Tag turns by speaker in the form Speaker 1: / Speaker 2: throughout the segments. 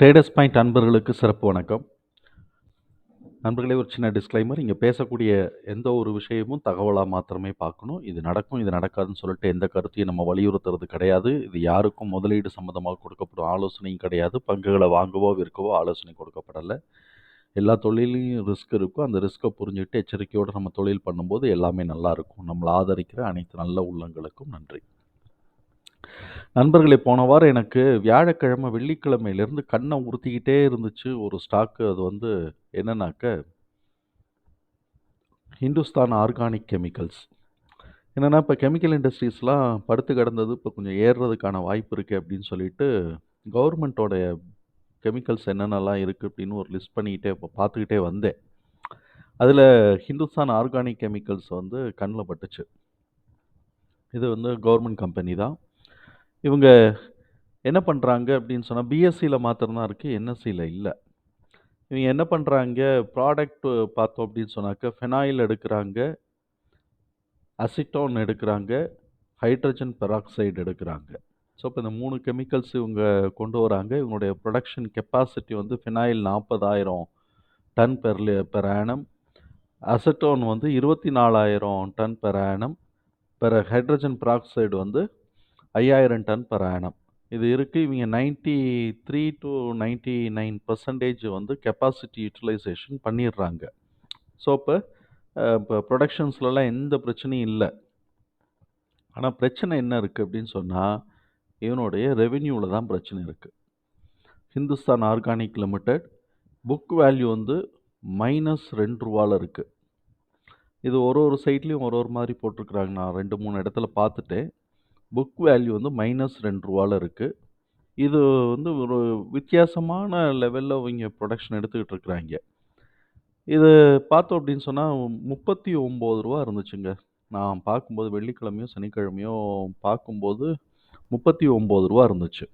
Speaker 1: Traders point அன்பர்களுக்கு சிறப்பு வணக்கம். நண்பர்களே ஒரு சின்ன டிஸ்க்ளைமர் இங்கே பேசக்கூடிய எந்த ஒரு விஷயமும் தகவலாக மாத்திரமே பார்க்கணும். இது நடக்கும் இது நடக்காதுன்னு சொல்லிட்டு எந்த கருத்தையும் நம்ம வலியுறுத்துறது கிடையாது. இது யாருக்கும் முதலீடு சம்மந்தமாக கொடுக்கப்படும் ஆலோசனையும் கிடையாது. பங்குகளை வாங்கவோ விற்கவோ ஆலோசனை கொடுக்கப்படலை. எல்லா தொழிலையும் ரிஸ்க் இருக்கும். அந்த ரிஸ்க்கை புரிஞ்சுக்கிட்டு எச்சரிக்கையோடு நம்ம தொழில் பண்ணும்போது எல்லாமே நல்லாயிருக்கும் நம்மளை ஆதரிக்கிற அனைத்து நல்ல உள்ளங்களுக்கும் நன்றி. நண்பர்களே போன வாரம் எனக்கு வியாழக்கிழமை வெள்ளிக்கிழமையிலேருந்து கண்ணை உறுத்திக்கிட்டே இருந்துச்சு ஒரு ஸ்டாக்கு அது வந்து என்னன்னாக்க ஹிந்துஸ்தான் ஆர்கானிக் கெமிக்கல்ஸ் என்னென்னா இப்போ கெமிக்கல் இண்டஸ்ட்ரீஸ்லாம் படுத்து கிடந்தது இப்போ கொஞ்சம் ஏறுறதுக்கான வாய்ப்பு இருக்குது அப்படின்னு சொல்லிட்டு கவர்மெண்ட்டோடைய கெமிக்கல்ஸ் என்னென்னலாம் இருக்குது அப்படின்னு ஒரு லிஸ்ட் பண்ணிக்கிட்டே இப்போ பார்த்துக்கிட்டே வந்தேன். அதில் ஹிந்துஸ்தான் ஆர்கானிக் கெமிக்கல்ஸ் வந்து கண்ணில் பட்டுச்சு. இது வந்து கவர்மெண்ட் கம்பெனி தான். இவங்க என்ன பண்ணுறாங்க அப்படின்னு சொன்னால் பிஎஸ்சியில் மாத்திரம் தான் இருக்குது என்எஸ்சியில் இல்லை. இவங்க என்ன பண்ணுறாங்க ப்ராடக்ட் பார்த்தோம் அப்படின்னு சொன்னாக்க ஃபெனாயில் எடுக்கிறாங்க அசிட்டோன் எடுக்கிறாங்க ஹைட்ரஜன் பெராக்சைடு எடுக்கிறாங்க. ஸோ இப்போ இந்த மூணு கெமிக்கல்ஸ் இவங்க கொண்டு வராங்க. இவங்களுடைய ப்ரொடக்ஷன் கெப்பாசிட்டி வந்து ஃபினாயில் நாற்பதாயிரம் ton per per annum acetone வந்து இருபத்தி நாலாயிரம் ton per annum per hydrogen peroxide வந்து ஐயாயிரம் டன் பர் ஆனம். இது இருக்குது இவங்க ninety three to ninety nine percentage வந்து கெப்பாசிட்டி யூட்டிலைசேஷன் பண்ணிடுறாங்க ஸோ இப்போ இப்போ ப்ரொடக்ஷன்ஸ்லலாம் எந்த பிரச்சனையும் இல்லை. ஆனால் பிரச்சனை என்ன இருக்குது அப்படின்னு சொன்னால் இவனுடைய ரெவென்யூவில் தான் பிரச்சனை இருக்குது Hindustan organic limited book value வந்து மைனஸ் ரெண்டு ரூபாவில் இருக்குது இது ஒரு ஒரு சைட்லேயும் ஒரு ஒரு மாதிரி போட்டிருக்குறாங்க. நான் ரெண்டு மூணு இடத்துல பார்த்துட்டேன். புக் வேல்யூ வந்து மைனஸ் ரெண்டு ரூபாவில் இருக்குது இது வந்து ஒரு வித்தியாசமான லெவலில் இவங்க ப்ரொடக்ஷன் எடுத்துக்கிட்டு இருக்கிறாங்க. இது பார்த்தோம் அப்படின்னு சொன்னால் முப்பத்தி ஒம்பது ரூபா இருந்துச்சுங்க. நான் பார்க்கும்போது வெள்ளிக்கிழமையும் சனிக்கிழமையும் பார்க்கும்போது முப்பத்தி ஒம்பது ரூபா இருந்துச்சு.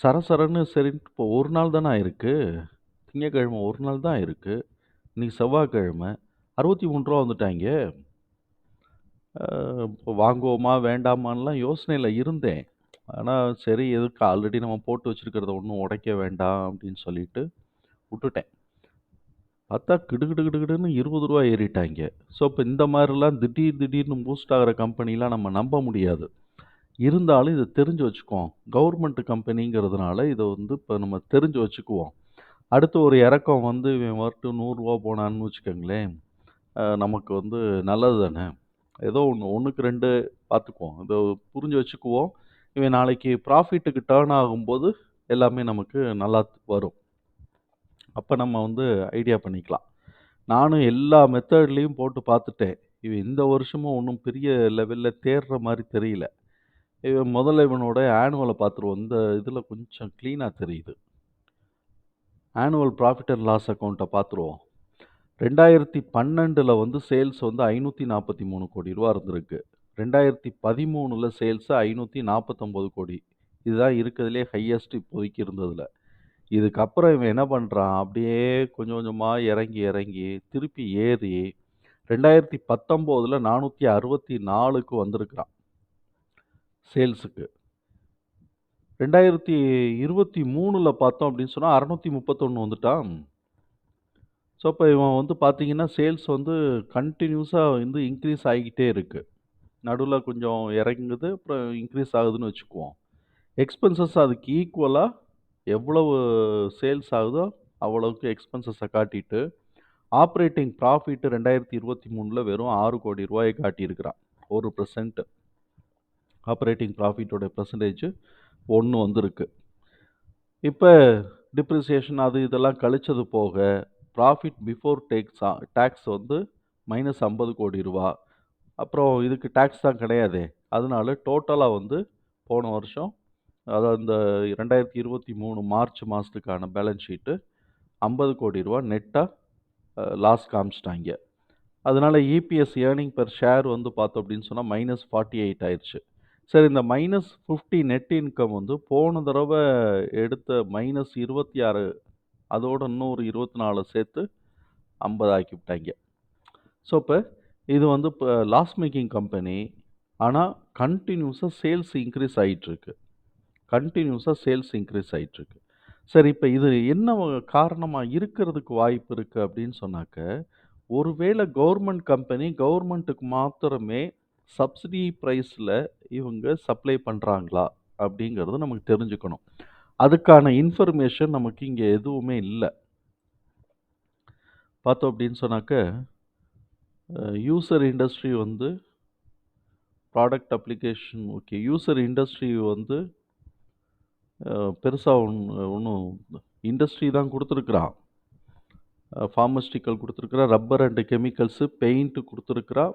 Speaker 1: சரசரன்னு சரின்ட்டு இப்போ ஒரு நாள் தானே ஆயிருக்கு திங்கக்கிழமை ஒரு நாள் தான் இருக்குது இன்றைக்கி செவ்வாய்க்கிழமை. அறுபத்தி மூணு ரூபா வந்துட்டாங்க. வாங்குவோமா வேண்டாமான்லாம் யோசனையில் இருந்தேன். ஆனால் சரி எதுக்கு ஆல்ரெடி நம்ம போட்டு வச்சுருக்கிறத ஒன்றும் உடைக்க வேண்டாம் அப்படின்னு சொல்லிட்டு விட்டுட்டேன். பார்த்தா கிடுகிடு கிடுகிடுன்னு இருபது ரூபா ஏறிட்டாங்க. ஸோ இப்போ இந்த மாதிரிலாம் திடீர் திடீர்னு பூஸ்ட் ஆகிற கம்பெனிலாம் நம்ம நம்ப முடியாது. இருந்தாலும் இதை தெரிஞ்சு வச்சுக்குவோம். கவர்மெண்ட் கம்பெனிங்கிறதுனால இதை வந்து இப்போ நம்ம தெரிஞ்சு வச்சுக்குவோம். அடுத்து ஒரு இறக்கம் வந்து இவன் வரட்டு நூறுரூவா போனான்னு வச்சுக்கோங்களேன். நமக்கு வந்து நல்லது தானே? ஏதோ ஒன்று ஒன்றுக்கு ரெண்டு பார்த்துக்குவோம் இதை புரிஞ்சு வச்சுக்குவோம். இவன் நாளைக்கு ப்ராஃபிட்டுக்கு டேர்ன் ஆகும்போது எல்லாமே நமக்கு நல்லா வரும். அப்போ நம்ம வந்து ஐடியா பண்ணிக்கலாம். நானும் எல்லா மெத்தட்லேயும் போட்டு பார்த்துட்டேன் இவன் இந்த வருஷமும் ஒன்றும் பெரிய லெவலில் தேடுற மாதிரி தெரியல. இவன் முதல்ல இவனோட ஆனுவலை பார்த்துருவோம் இந்த இதில் கொஞ்சம் க்ளீனாக தெரியுது. ஆனுவல் ப்ராஃபிட் அண்ட் லாஸ் அக்கௌண்ட்டை பார்த்துருவோம் ரெண்டாயிரத்தி பன்னெண்டில் வந்து சேல்ஸ் வந்து ஐநூற்றி நாற்பத்தி மூணு கோடி ரூபா இருந்திருக்கு. ரெண்டாயிரத்தி பதிமூணில் சேல்ஸு ஐநூற்றி நாற்பத்தொம்போது கோடி. இதுதான் இருக்கிறதுலே ஹையஸ்ட் இப்போதைக்கு இருந்ததில். இதுக்கப்புறம் இவன் என்ன பண்ணுறான் அப்படியே கொஞ்சம் கொஞ்சமாக இறங்கி இறங்கி திருப்பி ஏறி ரெண்டாயிரத்தி பத்தொம்போதில் நானூற்றி அறுபத்தி நாலுக்கு வந்திருக்கிறான் சேல்ஸுக்கு ரெண்டாயிரத்தி இருபத்தி மூணில் பார்த்தோம் அப்படின்னு சொன்னால் அறநூற்றி முப்பத்தொன்று வந்துட்டான். ஸோ இப்போ இவன் வந்து பார்த்தீங்கன்னா சேல்ஸ் வந்து கண்டினியூஸாக வந்து இன்க்ரீஸ் ஆகிக்கிட்டே இருக்குது நடுவில் கொஞ்சம் இறங்குது அப்புறம் இன்க்ரீஸ் ஆகுதுன்னு வச்சுக்குவோம். எக்ஸ்பென்சஸ் அதுக்கு ஈக்குவலாக எவ்வளவு சேல்ஸ் ஆகுதோ அவ்வளவுக்கு எக்ஸ்பென்சஸை காட்டிட்டு ஆப்ரேட்டிங் ப்ராஃபிட் ரெண்டாயிரத்தி இருபத்தி மூணில் வெறும் ஆறு கோடி ரூபாயை காட்டியிருக்கிறான். ஒரு பர்சன்ட்டு ஆப்ரேட்டிங் ப்ராஃபிட்டோட பர்சன்டேஜ் ஒன்று வந்திருக்கு. இப்போ டிப்ரிசியேஷன் அது இதெல்லாம் கழிச்சது போக ப்ராஃபிட் பிஃபோர் டேக்ஸா டேக்ஸ் வந்து மைனஸ் ஐம்பது கோடி ரூபா. அப்புறம் இதுக்கு டேக்ஸ் தான் கிடையாதே. அதனால டோட்டலாக வந்து போன வருஷம் அதாவது இந்த ரெண்டாயிரத்தி இருபத்தி மூணு மார்ச் மாதத்துக்கான பேலன்ஸ் ஷீட்டு ஐம்பது கோடி ரூபா நெட்டாக லாஸ் காமிச்சிட்டாங்க. அதனால் இபிஎஸ் ஏர்னிங் பெர் ஷேர் வந்து பார்த்தோம் அப்படின்னு சொன்னால் மைனஸ் ஃபார்ட்டி எயிட் ஆயிடுச்சு சரி இந்த மைனஸ் ஃபிஃப்டி நெட் இன்கம் வந்து போன தடவை எடுத்த மைனஸ் இருபத்தி ஆறு அதோடு இன்னும் ஒரு இருபத்தி நாலு சேர்த்து ஐம்பது ஆக்கி விட்டாங்க. ஸோ இப்போ இது வந்து இப்போ லாஸ் மேக்கிங் கம்பெனி ஆனால் கண்டினியூஸாக சேல்ஸ் இன்க்ரீஸ் ஆகிட்டுருக்கு கண்டினியூஸாக சேல்ஸ் இன்க்ரீஸ் ஆகிட்டுருக்கு சரி இப்போ இது என்ன காரணமாக இருக்கிறதுக்கு வாய்ப்பு இருக்குது அப்படின்னு சொன்னாக்க, ஒருவேளை கவர்மெண்ட் கம்பெனி கவர்மெண்ட்டுக்கு மாத்திரமே சப்சிடி ப்ரைஸில் இவங்க சப்ளை பண்ணுறாங்களா அப்படிங்கிறது நமக்கு தெரிஞ்சுக்கணும். அதுக்கான இன்ஃபர்மேஷன் நமக்கு இங்கே எதுவுமே இல்லை பார்த்தோம் அப்படின்னு சொன்னாக்க, யூசர் இண்டஸ்ட்ரி வந்து product application okay. User industry வந்து பெருசாக ஒன்று ஒன்றும் இண்டஸ்ட்ரி தான் கொடுத்துருக்குறான் ஃபார்மஸ்டிக்கல் கொடுத்துருக்குறா ரப்பர் அண்ட் கெமிக்கல்ஸு, பெயிண்ட்டு கொடுத்துருக்குறா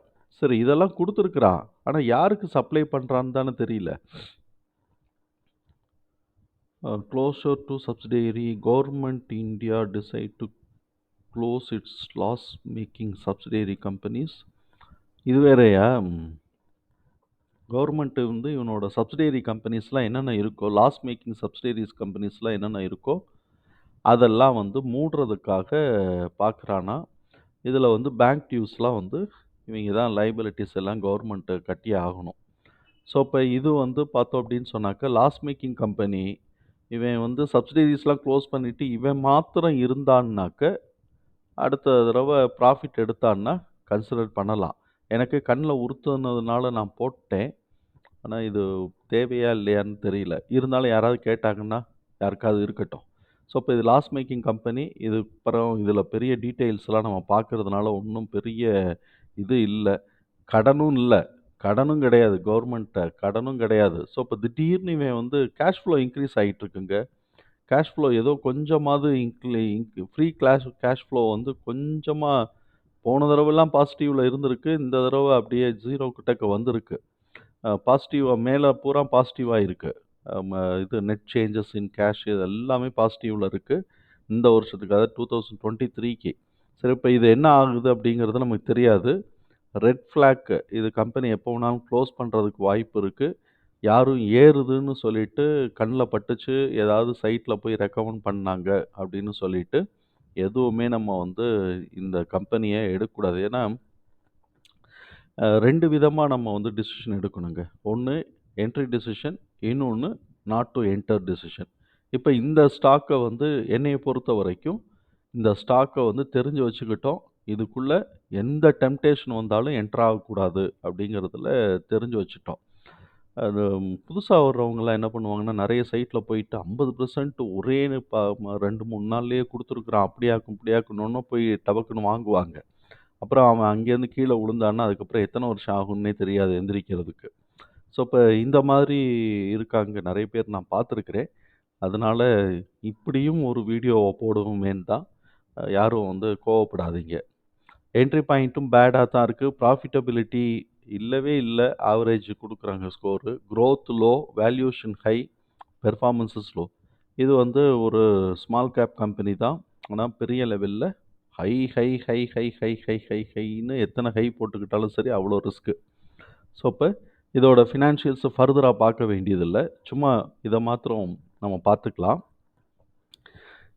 Speaker 1: சரி இதெல்லாம் கொடுத்துருக்குறா ஆனால் யாருக்கு சப்ளை பண்ணுறான்னு தானே தெரியல. Closure to subsidiary government India decide to close its loss making subsidiary companies. இது வேறையா கவர்மெண்ட்டு வந்து இவனோட சப்சிடரி கம்பெனிஸ்லாம் என்னென்ன இருக்கோ, லாஸ் மேக்கிங் சப்சிடரிஸ் கம்பெனிஸ்லாம் என்னென்ன இருக்கோ, அதெல்லாம் வந்து மூடுறதுக்காக பார்க்குறானா இதில் வந்து பேங்க் டியூஸ்லாம் வந்து இவங்க தான் லைபிலிட்டிஸ் எல்லாம் கவர்மெண்ட்டு கட்டியே ஆகணும். ஸோ, இப்போ இது வந்து பார்த்தோம் அப்படின்னு சொன்னாக்க, லாஸ் மேக்கிங் கம்பெனி இவன் வந்து சப்சிடரிஸ்லாம் க்ளோஸ் பண்ணிவிட்டு இவன் மாத்திரம் இருந்தான்னாக்க, அடுத்த தடவை ப்ராஃபிட் எடுத்தான்னா கன்சிடர் பண்ணலாம். எனக்கு கண்ணில் உறுத்துனதுனால நான் போட்டேன். ஆனால் இது தேவையா இல்லையான்னு தெரியல. இருந்தாலும் யாராவது கேட்டாங்கன்னா, யாருக்காவது இருக்கட்டும். ஸோ, இப்போ இது லாஸ் மேக்கிங் கம்பெனி. இது அப்புறம் இதில் பெரிய டீட்டெயில்ஸ்லாம் நம்ம பார்க்கறதுனால ஒன்றும் பெரிய இது இல்லை கடனும் இல்லை கடனும் கிடையாது கவர்ன்மெண்ட்ட. கடனும் கிடையாது. ஸோ, இப்போ திடீர்னு இவன் வந்து கேஷ் ஃப்ளோ இன்க்ரீஸ் ஆயிட்டு இருக்குங்க. கேஷ் ஃப்ளோ ஏதோ கொஞ்சமாவது இன்க்ளி இன்க் ஃப்ரீ கிளாஷ் கேஷ் ஃப்ளோ வந்து கொஞ்சமா போன தடவலாம் பாசிட்டிவ்ல இருந்திருக்கு. இந்த தடவ அப்படியே 0 கிட்டக்க வந்திருக்கு. அ பாசிட்டிவா மேல பூரா பாசிட்டிவா இருக்கு. அ ம இது நெட் சேஞ்சஸ் இன் கேஷ் இது எல்லாமே பாசிட்டிவ்ல இருக்கு. இந்த வருஷத்துக்கு அதாவது 2023க்கு. சரி இப்ப இது என்ன ஆகுது அப்படிங்கிறது நமக்கு தெரியாது. ரெட் ஃப்ளாக் இது கம்பெனி எப்போ வேணாலும் க்ளோஸ் பண்ணுறதுக்கு வாய்ப்பு இருக்குது யாரும் ஏறுதுன்னு சொல்லிட்டு கண்ணில் பட்டுச்சு, ஏதாவது சைட்டில் போய் ரெக்கமெண்ட் பண்ணாங்க அப்படின்னு சொல்லிட்டு, எதுவுமே நம்ம வந்து இந்த கம்பெனியை எடுக்கக்கூடாது. ஏன்னா ரெண்டு விதமாக நம்ம வந்து டிசிஷன் எடுக்கணுங்க. ஒன்று என்ட்ரி டிசிஷன், இன்னொன்று நாட் டு என்டர் டிசிஷன். இப்போ இந்த ஸ்டாக்கை வந்து என்னையை பொறுத்த வரைக்கும் இந்த ஸ்டாக்கை வந்து தெரிஞ்சு வச்சுக்கிட்டோம். இதுக்குள்ளே எந்த டெம்டேஷன் வந்தாலும் என்டர் ஆகக்கூடாது அப்படிங்கிறதுல தெரிஞ்சு வச்சுட்டோம். அது புதுசாக வர்றவங்களாம் என்ன பண்ணுவாங்கன்னா, நிறைய சைட்டில் போயிட்டு 50% ஒரே ப ரெண்டு மூணு நாள்லேயே கொடுத்துருக்குறான் அப்படியாக்கும், இப்படியாக்கணும்னு போய் டபக்குன்னு வாங்குவாங்க. அப்புறம் அவன் அங்கேருந்து கீழே விழுந்தான்னா, அதுக்கப்புறம் எத்தனை வருஷம் ஆகும்னே தெரியாது எந்திரிக்கிறதுக்கு. ஸோ, இப்போ இந்த மாதிரி இருக்காங்க. நிறைய பேர் நான் பார்த்துருக்குறேன் அதனால இப்படியும் ஒரு வீடியோவை போடுவோமேன்னு தான். யாரும் வந்து கோவப்படாதீங்க. என்ட்ரி பாயிண்ட்டும் பேடாக தான் இருக்குது ப்ராஃபிட்டபிலிட்டி இல்லவே இல்லை ஆவரேஜ் கொடுக்குறாங்க score. Growth low, valuation high, performances low. இது வந்து ஒரு ஸ்மால் கேப் கம்பெனி தான். ஆனால் பெரிய லெவலில் high, high, high, high, high, high, high, ஹைன்னு எத்தனை ஹை போட்டுக்கிட்டாலும் சரி அவ்வளோ ரிஸ்க்கு ஸோ, இப்போ இதோட ஃபினான்ஷியல்ஸை ஃபர்தராக பார்க்க வேண்டியதில்லை சும்மா இதை மாத்திரம் நம்ம பார்த்துக்கலாம்.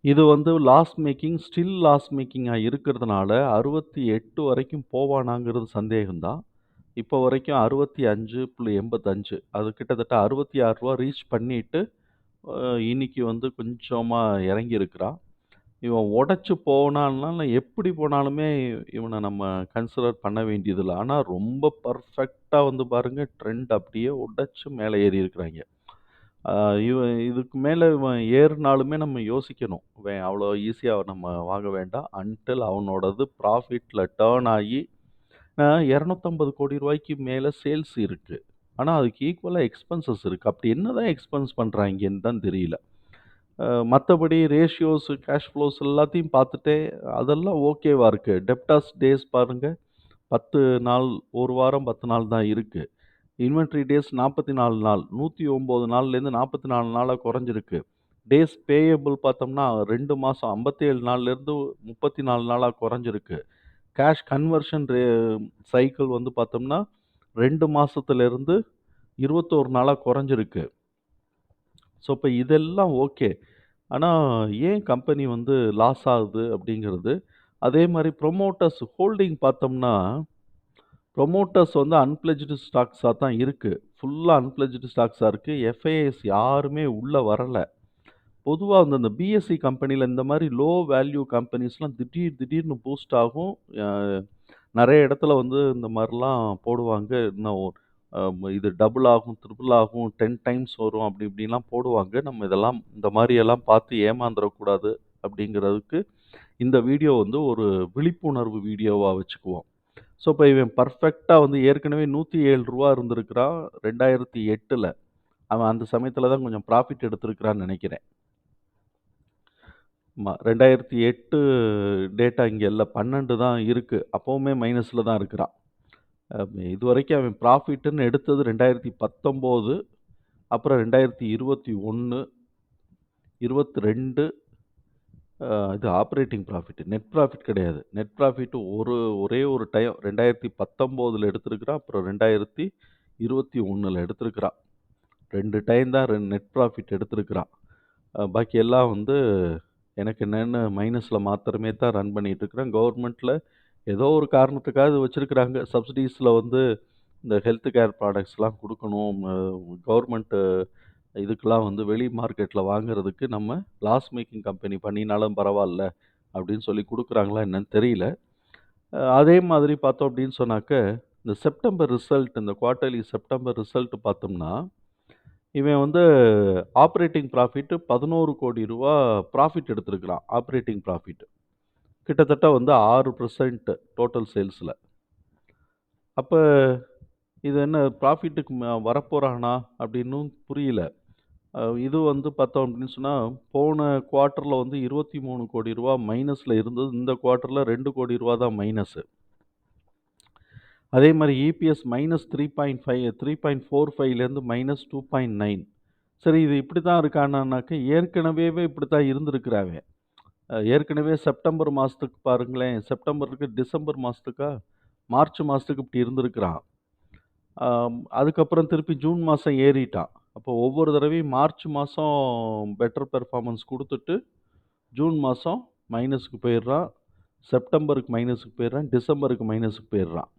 Speaker 1: இது வந்து லாஸ் மேக்கிங் ஸ்டில் லாஸ் மேக்கிங்காக இருக்கிறதுனால 68 வரைக்கும் போவானாங்கிறது சந்தேகம் தான். இப்போ வரைக்கும் 65.85 அது கிட்டத்தட்ட அறுபத்தி ஆறுரூவா ரீச் பண்ணிட்டு, அ இன்னைக்கு வந்து கொஞ்சமாக இறங்கி இருக்கிறான். இவன் உடச்சி போனான்னா, எப்படி போனாலுமே இவனை நம்ம கன்சிடர் பண்ண வேண்டியதில்லை ஆனால் ரொம்ப பர்ஃபெக்டாக வந்து பாருங்க ட்ரெண்ட் அப்படியே உடைச்சு மேலே ஏறி இருக்கிறாங்க இவன் இதுக்கு மேலே இவன் ஏறுனாலுமே நம்ம யோசிக்கணும். இவன் அவ்வளோ ஈஸியாக நம்ம வாங்க வேண்டாம். அன்டில் அவனோடது ப்ராஃபிட்டில் டேர்ன் ஆகி இரநூத்தம்பது கோடி ரூபாய்க்கு மேலே சேல்ஸ் இருக்குது ஆனால் அதுக்கு ஈக்குவலாக எக்ஸ்பென்சஸ் இருக்குது அப்படி என்னதான் எக்ஸ்பென்ஸ் பண்ணுறாங்கன்னு தான் தெரியல. மற்றபடி மத்தபடி ரேஷியோஸ், கேஷ் ஃப்ளோஸ் எல்லாத்தையும் பார்த்துட்டேன். அதெல்லாம் ஓகேவாக இருக்குது டெப்டாஸ் டேஸ் பாருங்கள் பத்து நாள், ஒரு வாரம் 10 நாள் தான் இருக்குது இன்வென்ட்ரி டேஸ் 44 நாள். 109 நாள்லேருந்து நாற்பத்தி நாலு நாளாக குறைஞ்சிருக்கு. டேஸ் பேயபிள் பார்த்தோம்னா ரெண்டு மாதம் ஐம்பத்தேழு நாள்லேருந்து முப்பத்தி நாலு நாளாக குறைஞ்சிருக்கு. கேஷ் கன்வர்ஷன் ரே சைக்கிள் வந்து பார்த்தோம்னா ரெண்டு மாதத்துலேருந்து இருபத்தோரு நாளாக குறைஞ்சிருக்கு. ஸோ, இப்போ இதெல்லாம் ஓகே. ஆனால் ஏன் கம்பெனி வந்து லாஸ் ஆகுது அப்படிங்கிறது, அதே மாதிரி ப்ரொமோட்டர்ஸ் ஹோல்டிங் பார்த்தோம்னா, ப்ரொமோட்டர்ஸ் வந்து அன்பிளஜ்டு ஸ்டாக்ஸாக தான் இருக்குது ஃபுல்லாக அன்பிளஜ்டு ஸ்டாக்ஸாக இருக்குது எஃப்ஐஎஸ் யாருமே உள்ளே வரலை பொதுவாக வந்து அந்த பிஎஸ்சி கம்பெனியில் இந்த மாதிரி லோ வேல்யூ கம்பெனிஸ்லாம் திடீர் திடீர்னு பூஸ்ட் ஆகும். நிறைய இடத்துல வந்து இந்த மாதிரிலாம் போடுவாங்க. இன்னும் இது டபுள் ஆகும், ட்ரிபிள் ஆகும், 10 டைம்ஸ் வரும் அப்படி இப்படிலாம் போடுவாங்க. நம்ம இதெல்லாம் இந்த மாதிரியெல்லாம் பார்த்து ஏமாந்துறக்கூடாது அப்படிங்கிறதுக்கு, இந்த வீடியோ வந்து ஒரு விழிப்புணர்வு வீடியோவாக வச்சுக்குவோம். ஸோ இப்போ இவன் பர்ஃபெக்டாக வந்து ஏற்கனவே நூற்றி ஏழு ரூபா இருந்திருக்கிறான் ரெண்டாயிரத்தி எட்டில். அவன் அந்த சமயத்தில் தான் கொஞ்சம் ப்ராஃபிட் எடுத்திருக்கிறான்னு நினைக்கிறேன். ஆமாம் ரெண்டாயிரத்தி எட்டு டேட்டா இங்கே இல்லை பன்னெண்டு தான் இருக்குது அப்போவுமே மைனஸில் தான் இருக்கிறான். இது வரைக்கும் அவன் ப்ராஃபிட்டுன்னு எடுத்தது ரெண்டாயிரத்தி பத்தொம்போது அப்புறம் ரெண்டாயிரத்தி இருபத்தி ஒன்று இருபத்தி ரெண்டு இது ஆப்ரேட்டிங் ப்ராஃபிட். நெட் ப்ராஃபிட் கிடையாது. நெட் ப்ராஃபிட் ஒரு ஒரே ஒரு டைம் 2019ல எடுத்திருக்கிறான். அப்புறம் 2021ல எடுத்திருக்கிறான். ரெண்டு டைம் தான் ரெண்டு நெட் ப்ராஃபிட் எடுத்திருக்கிறான். பாக்கி எல்லாம் வந்து எனக்கு என்னென்னு மைனஸில் மாத்திரமே தான் ரன் பண்ணிகிட்ருக்குறேன் இருக்கிறேன். ஏதோ ஒரு காரணத்துக்காக வச்சுருக்குறாங்க சப்சிடீஸில் வந்து இந்த ஹெல்த் கேர் ப்ராடக்ட்ஸ்லாம் கொடுக்கணும் கவர்மெண்ட்டு இதுக்கெல்லாம் வந்து வெளி மார்க்கெட்டில் வாங்குறதுக்கு நம்ம லாஸ் மேக்கிங் கம்பெனி பண்ணினாலும் பரவாயில்ல அப்படின்னு சொல்லி கொடுக்குறாங்களா என்னன்னு தெரியல. அதே மாதிரி பார்த்தோம் அப்படின்னு சொன்னாக்க, இந்த செப்டம்பர் ரிசல்ட் இந்த குவார்ட்டர்லி செப்டம்பர் ரிசல்ட் பார்த்தோம்னா, இவன் வந்து ஆப்ரேட்டிங் ப்ராஃபிட்டு பதினோரு கோடி ரூபா ப்ராஃபிட் எடுத்திருக்கிறான். Operating profit. கிட்டத்தட்ட வந்து ஆறு பர்சன்ட் டோட்டல் சேல்ஸில் அப்போ இது என்ன ப்ராஃபிட்டுக்கு வரப்போகிறானா அப்படின்னும் புரியல. இது வந்து பார்த்தோம் அப்படின்னு சொன்னால் போன குவார்ட்டரில் வந்து இருபத்தி மூணு கோடி ரூபா மைனஸில் இருந்தது. இந்த குவார்டரில் ரெண்டு கோடி ரூபா தான் மைனஸு. அதே மாதிரி இபிஎஸ் மைனஸ் 3.5 3.45லேருந்து மைனஸ் 2.9 சரி இது இப்படி தான் இருக்கானாக்க ஏற்கனவேவே இப்படி தான் இருந்திருக்கிறாங்க ஏற்கனவே செப்டம்பர் மாதத்துக்கு பாருங்களேன், செப்டம்பருக்கு டிசம்பர் மாதத்துக்கா மார்ச் மாதத்துக்கு இப்படி இருந்திருக்கிறான். அதுக்கப்புறம் திருப்பி ஜூன் மாதம் ஏறிட்டான். அப்போ ஒவ்வொரு தடவையும் மார்ச் மாதம் பெட்டர் பெர்ஃபார்மன்ஸ் கொடுத்துட்டு ஜூன் மாதம் மைனஸுக்கு போயிடுறான். செப்டம்பருக்கு மைனஸுக்கு போயிடுறான். டிசம்பருக்கு மைனஸுக்கு போயிடுறான்.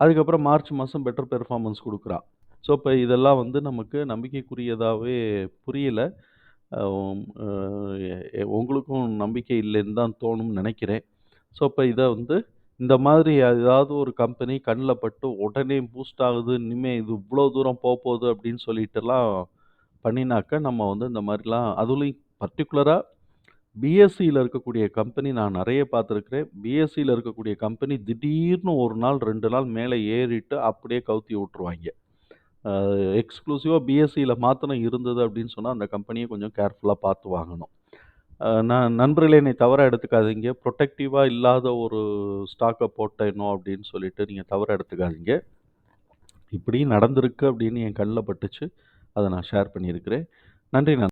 Speaker 1: அதுக்கப்புறம் மார்ச் மாதம் பெட்டர் பெர்ஃபார்மன்ஸ் கொடுக்குறான். ஸோ, இப்போ இதெல்லாம் வந்து நமக்கு நம்பிக்கைக்குரியதாகவே புரியல. உங்களுக்கும் நம்பிக்கை இல்லைன்னு தான் தோணும்னு நினைக்கிறேன். ஸோ, இப்போ இதை வந்து இந்த மாதிரி ஏதாவது ஒரு கம்பெனி கண்ல பட்டு உடனே பூஸ்ட் ஆகுது, இனிமே இது இவ்ளோ தூரம் போப்போது அப்படின்னு சொல்லிட்டுலாம் பண்ணினாக்க, நம்ம வந்து இந்த மாரிலாம் அதுலயும் பர்ட்டிகுலரா பிஎஸ்சியில் இருக்கக்கூடிய கம்பெனி நான் நெறைய பார்த்துருக்கிறேன். பிஎஸ்சியில் இருக்கக்கூடிய கம்பெனி திடீர்னு 1 நாள், 2 நாள் மேல ஏறிட்டு அப்படியே கவுத்தி விட்டுருவாய்ங்க. அ எக்ஸ்க்ளூசிவா மாத்திரம் இருந்தது அப்படின்னு சொன்னா, அந்த கம்பெனிய கொஞ்சம் கேர்ஃபுல்லா பார்த்து வாங்கணும். நான் நண்பர்களே என்னை தவறாக எடுத்துக்காதீங்க. ப்ரொட்டக்டிவாக இல்லாத ஒரு ஸ்டாக்கை போட்டேனோ அப்படின்னு சொல்லிட்டு நீங்கள் தவறாக எடுத்துக்காதீங்க. இப்படியும் நடந்திருக்கு அப்படின்னு என் கண்ணில் பட்டுச்சு. அதை நான் ஷேர் பண்ணியிருக்கிறேன். நன்றி நான்